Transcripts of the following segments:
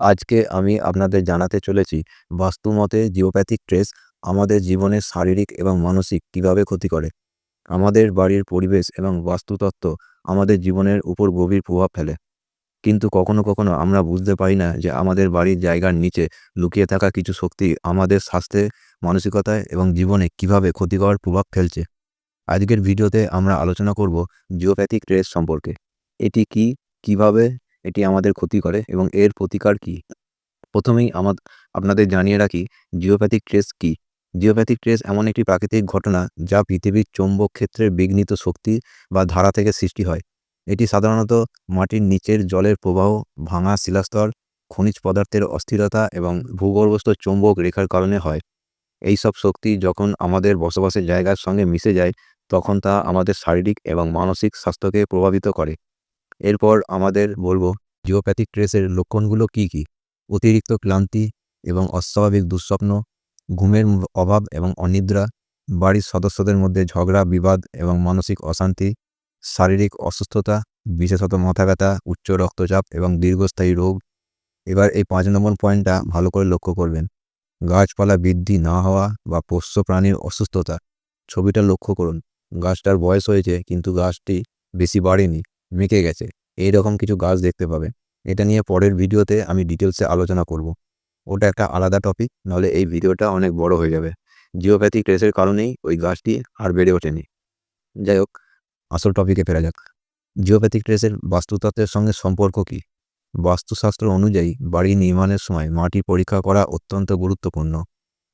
আজকে আমি আপনাদের জানাতে চলেছি বাস্তুমতে জিওপ্যাথিক ট্রেস আমাদের জীবনের শারীরিক এবং মানসিক কীভাবে ক্ষতি করে। আমাদের বাড়ির পরিবেশ এবং বাস্তুতত্ত্ব আমাদের জীবনের উপর গভীর প্রভাব ফেলে। কিন্তু কখনো কখনো আমরা বুঝতে পারি না যে আমাদের বাড়ির জায়গার নিচে লুকিয়ে থাকা কিছু শক্তি আমাদের স্বাস্থ্যে, মানসিকতায় এবং জীবনে কীভাবে ক্ষতিকর প্রভাব ফেলছে। আজকের ভিডিওতে আমরা আলোচনা করব জিওপ্যাথিক ট্রেস সম্পর্কে। এটি কি? কীভাবে? এটি আমাদের ক্ষতি করে এবং এর প্রতিকার কি? প্রথমেই আমার আপনাদের জানিয়ে রাখি, জিওপ্যাথিক ট্রেস কি? জিওপ্যাথিক ট্রেস এমন একটি প্রাকৃতিক ঘটনা যা পৃথিবীর চৌম্বক ক্ষেত্রের বিঘ্নিত শক্তি বা ধারা থেকে সৃষ্টি হয়। এটি সাধারণত মাটির নিচের জলের প্রবাহ, ভাঙা শিলাস্তর, খনিজ পদার্থের অস্থিরতা এবং ভূগর্ভস্থ চৌম্বক রেখার কারণে হয়। এই সব শক্তি যখন আমাদের বসবাসের জায়গার সঙ্গে মিশে যায়, তখন তা আমাদের শারীরিক এবং মানসিক স্বাস্থ্যকে প্রভাবিত করে। এরপর আমাদের বলব, জিওপ্যাথিক ট্রেসের লক্ষণগুলো কি কি? অতিরিক্ত ক্লান্তি এবং অস্বাভাবিক দুঃস্বপ্ন, ঘুমের অভাব এবং অনিদ্রা, বাড়ির সদস্যদের মধ্যে ঝগড়া, বিবাদ এবং মানসিক অশান্তি, শারীরিক অসুস্থতা, বিশেষত মাথা ব্যথা, উচ্চ রক্তচাপ এবং দীর্ঘস্থায়ী রোগ। এবার এই পাঁচ নম্বর পয়েন্টটা ভালো করে লক্ষ্য করবেন। গাছপালা বৃদ্ধি না হওয়া বা পোষ্য প্রাণীর অসুস্থতা, ছবিটা লক্ষ্য করুন। গাছটার বয়স হয়েছে, কিন্তু গাছটি বেশি বাড়েনি। মেকে গেছে। এই রকম কিছু গাছ দেখতে পাবে। এটা নিয়ে পরের ভিডিওতে আমি ডিটেলসে আলোচনা করব। ওটা একটা আলাদা টপিক নাহলে এই ভিডিওটা অনেক বড় হয়ে যাবে। জিওপ্যাথিক ট্রেসের কারণেই ওই গাছটি আর বেড়ে ওঠেনি। যাই হোক, আসল টপিকে ফেরা যাক। জিওপ্যাথিক ট্রেসের বাস্তুতত্ত্বের সঙ্গে সম্পর্ক কী? বাস্তুশাস্ত্র অনুযায়ী বাড়ি নির্মাণের সময় মাটি পরীক্ষা করা অত্যন্ত গুরুত্বপূর্ণ।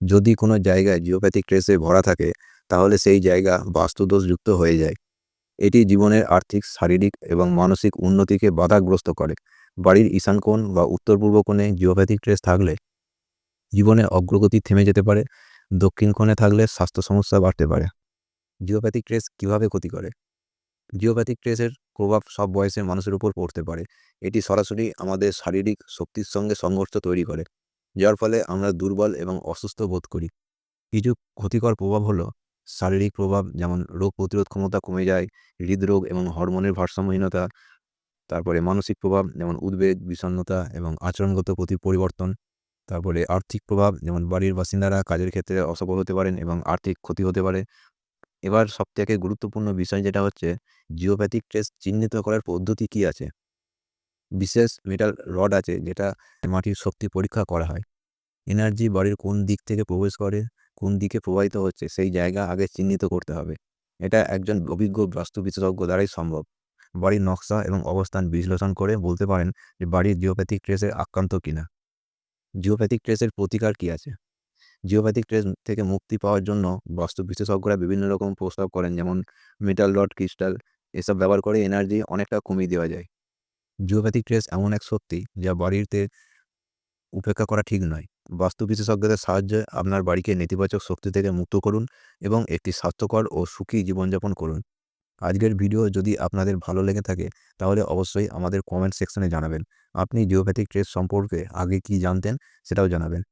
যদি কোনো জায়গায় জিওপ্যাথিক ট্রেসে ভরা থাকে, তাহলে সেই জায়গা বাস্তুদোষযুক্ত হয়ে যায়। এটি জীবনের আর্থিক, শারীরিক এবং মানসিক উন্নতিকে বাধাগ্রস্ত করে। বাড়ির ঈশান কোণ বা উত্তর পূর্ব কোণে জিওপ্যাথিক ট্রেস থাকলে জীবনের অগ্রগতি থেমে যেতে পারে, দক্ষিণ কোণে থাকলে স্বাস্থ্য সমস্যা বাড়তে পারে। জিওপ্যাথিক ট্রেস কীভাবে ক্ষতি করে? জিওপ্যাথিক ট্রেসের প্রভাব সব বয়সের মানুষের উপর পড়তে পারে। এটি সরাসরি আমাদের শারীরিক শক্তির সঙ্গে সংঘর্ষ তৈরি করে, যার ফলে আমরা দুর্বল এবং অসুস্থ বোধ করি। কিছু ক্ষতিকর প্রভাব হলো শারীরিক প্রভাব, যেমন রোগ প্রতিরোধ ক্ষমতা কমে যায়, হৃদরোগ এবং হরমোনের ভারসাম্যহীনতা, তারপরে মানসিক প্রভাব, যেমন উদ্বেগ, বিষণ্ণতা এবং আচরণগত প্রতি পরিবর্তন, তারপরে আর্থিক প্রভাব, যেমন বাড়ির বাসিন্দারা কাজের ক্ষেত্রে অসফল হতে পারেন এবং আর্থিক ক্ষতি হতে পারে। এবার সবথেকে গুরুত্বপূর্ণ বিষয় যেটা হচ্ছে, জিওপ্যাথিক ট্রেস চিহ্নিত করার পদ্ধতি কি আছে? বিশেষ মেটাল রড আছে যেটা মাটির শক্তি পরীক্ষা করা হয়। এনার্জি বাড়ির কোন দিক থেকে প্রবেশ করে? কোন দিকে প্রবাহিত হচ্ছে সেই জায়গা আগে চিহ্নিত করতে হবে। এটা একজন অভিজ্ঞ বাস্তু বিশেষজ্ঞ দ্বারাই সম্ভব। বাড়ির নকশা এবং অবস্থান বিশ্লেষণ করে বলতে পারেন যে বাড়ির জিওপ্যাথিক ট্রেসের আক্রান্ত কিনা। জিওপ্যাথিক ট্রেসের প্রতিকার কি আছে? জিওপ্যাথিক ট্রেস থেকে মুক্তি পাওয়ার জন্য বাস্তু বিশেষজ্ঞরা বিভিন্ন রকম প্রস্তাব করেন, যেমন মেটাল রড, ক্রিস্টাল এসব ব্যবহার করে এনার্জি অনেকটা কমিয়ে দেওয়া যায়। জিওপ্যাথিক ট্রেস এমন এক শক্তি যা বাড়িতে উপেক্ষা করা ঠিক নয়। বাস্তু বিশেষজ্ঞদের সাহায্যে আপনার বাড়িকে নেতিবাচক শক্তি থেকে মুক্ত করুন এবং একটি স্বাস্থ্যকর ও সুখী জীবনযাপন করুন। আজকের ভিডিও যদি আপনাদের ভালো লেগে থাকে, তাহলে অবশ্যই আমাদের কমেন্ট সেকশনে জানাবেন। আপনি জিওপ্যাথিক ট্রেস সম্পর্কে আগে কি জানতেন, সেটাও জানাবেন।